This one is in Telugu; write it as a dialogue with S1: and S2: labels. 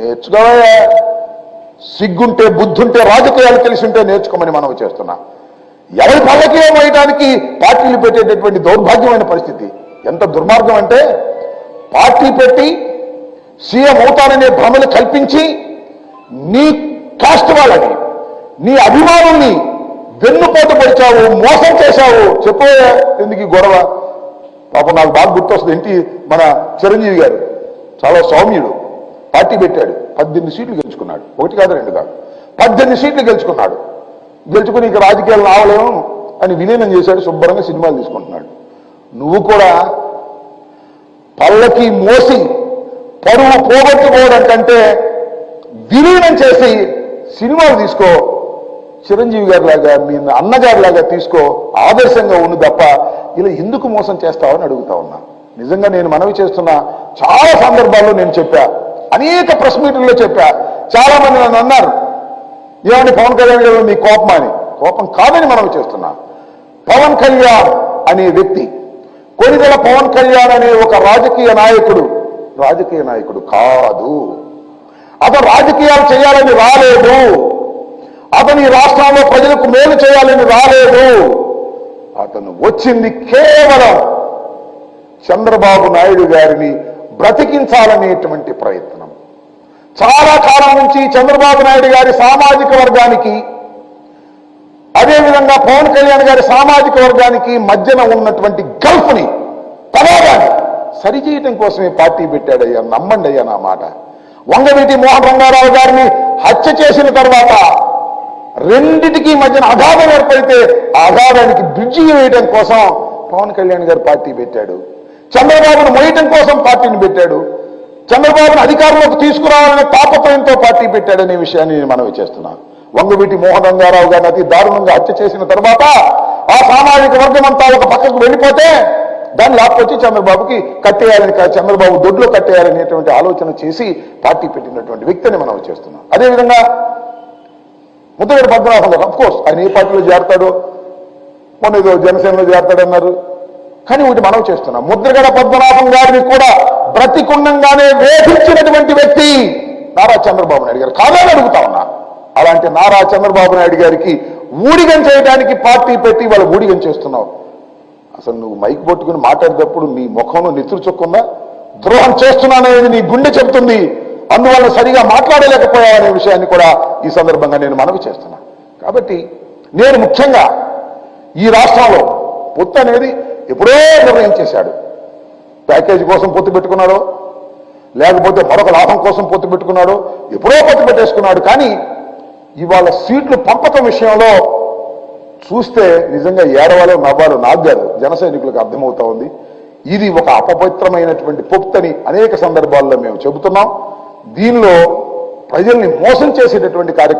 S1: నేర్చుకోవా సిగ్గుంటే బుద్ధుంటే రాజకీయాలు తెలిసి ఉంటే నేర్చుకోమని మనం చేస్తున్నా. ఎవరి పల్లకీయం వేయడానికి పార్టీలు పెట్టేటటువంటి దౌర్భాగ్యమైన పరిస్థితి? ఎంత దుర్మార్గం అంటే పార్టీ పెట్టి సీఎం అవుతాననే భ్రమలు కల్పించి నీ కాస్ట్ వాళ్ళని నీ అభిమానుల్ని వెన్నుపోటు పరిచావు మోసం చేశావు. చెప్పే ఎందుకు గొడవ? పాపం నాకు బాగా గుర్తొస్తుంది ఏంటి? మన చిరంజీవి గారు. చాలా సౌమ్యుడు. పార్టీ పెట్టాడు. పద్దెనిమిది సీట్లు గెలుచుకున్నాడు. ఒకటి కాదు రెండు కాదు. పద్దెనిమిది సీట్లు గెలుచుకున్నాడు. గెలుచుకుని ఇక రాజకీయాలు రావలేము అని విలీనం చేశాడు శుభ్రంగా సినిమాలు తీసుకుంటున్నాడు. నువ్వు కూడా పల్లకి మోసి పరువు పోగొట్టుకోవడం కంటే విలీనం చేసి సినిమాలు తీసుకో. చిరంజీవి గారి లాగా మీ అన్నగారి లాగా తీసుకో. ఆదర్శంగా ఉండు తప్ప ఇలా ఎందుకు మోసం చేస్తావని అడుగుతా ఉన్నా. నిజంగా నేను మనవి చేస్తున్నా చాలా సందర్భాల్లో నేను చెప్పా అనేక ప్రెస్ మీటింగ్లో చెప్పా. చాలా మంది నన్ను అన్నారు ఏమండి పవన్ కళ్యాణ్ గారు మీ కోపం అని? కోపం కాదని మనం చేస్తున్నాం. పవన్ కళ్యాణ్ అనే వ్యక్తి కొనిదెల పవన్ కళ్యాణ్ అనే ఒక రాజకీయ నాయకుడు. రాజకీయ నాయకుడు కాదు. అతను రాజకీయాలు చేయాలని రాలేదు. అతను ఈ రాష్ట్రంలో ప్రజలకు మేలు చేయాలని రాలేదు. అతను వచ్చింది కేవలం చంద్రబాబు నాయుడు గారిని బ్రతికించాలనేటువంటి ప్రయత్నం. చాలా కాలం నుంచి చంద్రబాబు నాయుడు గారి సామాజిక వర్గానికి అదేవిధంగా పవన్ కళ్యాణ్ గారి సామాజిక వర్గానికి మధ్యన ఉన్నటువంటి గల్ఫ్ని తగాదాన్ని సరిచేయటం కోసమే పార్టీ పెట్టాడయ్యా. నమ్మండి అయ్యా నా మాట. వంగవీటి మోహన్ రంగారావు గారిని హత్య చేసిన తర్వాత రెండిటికి మధ్యన అగాధం ఏర్పడితే ఆ అగాధానికి బ్రిడ్జి వేయడం కోసం పవన్ కళ్యాణ్ గారు పార్టీ పెట్టాడు. చంద్రబాబును మోయటం కోసం పార్టీని పెట్టాడు. చంద్రబాబును అధికారంలోకి తీసుకురావాలనే తాపత్రయంతో పార్టీ పెట్టాడనే విషయాన్ని నేను మనవి చేస్తున్నాను వంగవీటి మోహన్ రంగారావు గారిని అతి దారుణంగా హత్య చేసిన తర్వాత ఆ సామాజిక వర్గం అంతా ఒక పక్కకు వెళ్ళిపోతే దాన్ని లాక్కొచ్చి చంద్రబాబుకి కట్టేయాలని కా- చంద్రబాబు దొడ్లో కట్టేయాలనేటువంటి ఆలోచన చేసి పార్టీ పెట్టినటువంటి వ్యక్తిని మనం చేస్తున్నాం. అదేవిధంగా ముద్దగడ పద్మనాభం గారు కోర్స్ ఆయన ఏ పార్టీలో చేరతాడో మొన్న ఏదో జనసేనలో చేరతాడన్నారు. కానీ ఒకటి మనం చేస్తున్నాం. ముద్రగడ పద్మనాభం గారిని కూడా బ్రతికుండంగానే వేధించినటువంటి వ్యక్తి నారా చంద్రబాబు నాయుడు గారు కాదని అడుగుతా ఉన్నా. అలాంటి నారా చంద్రబాబు నాయుడు గారికి ఊడిగం చేయడానికి పార్టీ పెట్టి వాళ్ళు ఊడిగం చేస్తున్నావు. అసలు నువ్వు మైక్ పట్టుకుని మాట్లాడేటప్పుడు నీ ముఖంలో నెత్తురు చొక్కుందా ద్రోహం చేస్తున్నాననేది నీ గుండె చెబుతుంది. అందువల్ల సరిగా మాట్లాడలేకపోయావనే విషయాన్ని కూడా ఈ సందర్భంగా నేను మనవి చేస్తున్నా. కాబట్టి నేను ముఖ్యంగా ఈ రాష్ట్రంలో పొత్తు అనేది ఎప్పుడో నిర్ణయం చేశాడు. ప్యాకేజీ కోసం పొత్తు పెట్టుకున్నాడో? లేకపోతే మరొక లాభం కోసం పొత్తు పెట్టుకున్నాడో? ఎప్పుడో పొత్తు పెట్టేసుకున్నాడు. కానీ ఇవాళ సీట్లు పంపకం విషయంలో చూస్తే నిజంగా ఏడవాలో నవ్వాలో నాగారు జన సైనికులకు అర్థమవుతా ఉంది. ఇది ఒక అపవిత్రమైనటువంటి పొప్తని అనేక సందర్భాల్లో మేము చెబుతున్నాం. దీనిలో ప్రజల్ని మోసం చేసేటటువంటి కార్యక్రమం